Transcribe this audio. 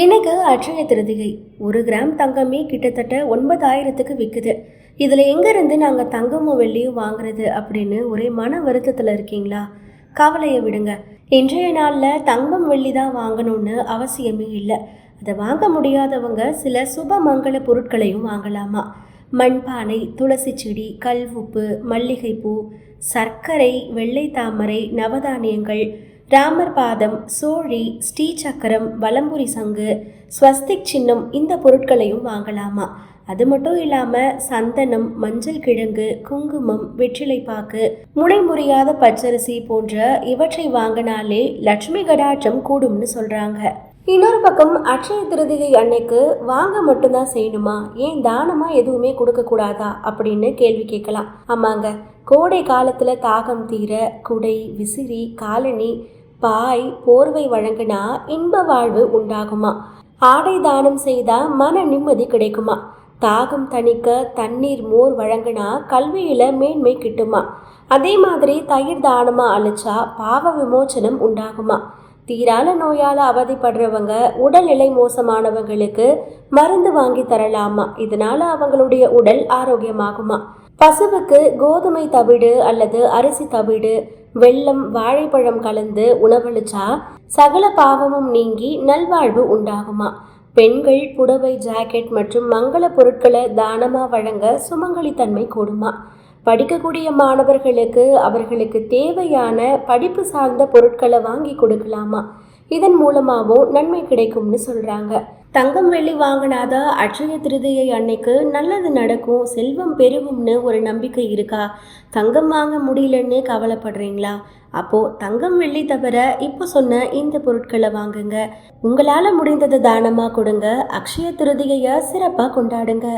இன்னைக்கு அட்சய திருதிகை. ஒரு கிராம் தங்கமே கிட்டத்தட்ட ஒன்பதாயிரத்துக்கு விற்குது இதில் எங்கேருந்து நாங்கள் தங்கமும் வெள்ளியும் வாங்குறது அப்படின்னு ஒரே மன வருத்தத்தில் இருக்கீங்களா? கவலையை விடுங்க. இன்றைய நாளில் தங்கம் வெள்ளி தான் வாங்கணும்னு அவசியமே இல்லை. அதை வாங்க முடியாதவங்க சில சுப மங்கள பொருட்களையும் வாங்கலாமா? மண்பானை துளசி செடி கல் உப்பு மல்லிகைப்பூ சர்க்கரை வெள்ளை தாமரை நவதானியங்கள் ராமர் பாதம் சோழி ஸ்ரீசக்கரம் வலம்புரி சங்கு ஸ்வஸ்திக் சின்னம் இந்த பொருட்களையும் வாங்கலாமா? அது மட்டும் இல்லாமல் சந்தனம் மஞ்சள் கிழங்கு குங்குமம் வெற்றிலைப்பாக்கு முனை முறியாத பச்சரிசி போன்ற இவற்றை வாங்கினாலே லட்சுமி கடாட்சம் கூடும்னு சொல்கிறாங்க இன்னொரு பக்கம் அட்சய திருதிகை அன்னைக்கு வாங்க மட்டும்தான் செய்யணுமா? ஏன் தானமா எதுவுமே கொடுக்கக்கூடாதா அப்படின்னு கேள்வி கேட்கலாம். ஆமாங்க. கோடை காலத்தில் தாகம் தீர குடை விசிறி காலனி பாய் போர்வை வழங்கினா இன்ப வாழ்வு உண்டாகுமா? ஆடை தானம் செய்தா மன நிம்மதி கிடைக்குமா? தாகம் தணிக்க தண்ணீர் மோர் வழங்கினா கல்வியில மேன்மை கிட்டுமா? அதே மாதிரி தயிர் தானமா அழிச்சா பாவ விமோச்சனம் உண்டாகுமா? தீரான நோயால் அவதிப்படுறவங்க உடல்நிலை மோசமானவங்களுக்கு மருந்து வாங்கி தரலாமா? இதனால அவங்களுடைய உடல் ஆரோக்கியமாகுமா? பசுவுக்கு கோதுமை தவிடு அல்லது அரிசி தவிடு வெள்ளம் வாழைப்பழம் கலந்து உணவளிச்சா சகல பாவமும் நீங்கி நல்வாழ்வு உண்டாகுமா? பெண்கள் புடவை ஜாக்கெட் மற்றும் மங்கள பொருட்களை தானமாக வழங்க சுமங்கலித்தன்மை கூடுமா? படிக்கக்கூடிய மாணவர்களுக்கு அவர்களுக்கு தேவையான படிப்பு சார்ந்த பொருட்களை வாங்கி கொடுக்கலாமா? இதன் மூலமாகவும் நன்மை கிடைக்கும்னு சொல்கிறாங்க தங்கம் வெள்ளி வாங்கினாத அட்சய திருதியை அன்னைக்கு நல்லது நடக்கும் செல்வம் பெருகும்னு ஒரு நம்பிக்கை இருக்கா? தங்கம் வாங்க முடியலன்னு கவலைப்படுறீங்களா? அப்போது தங்கம் வெள்ளி தவிர இப்போ சொன்ன இந்த பொருட்களை வாங்குங்க. உங்களால் முடிந்ததை தானமாக கொடுங்க. அக்ஷய திருதியை சிறப்பாக கொண்டாடுங்க.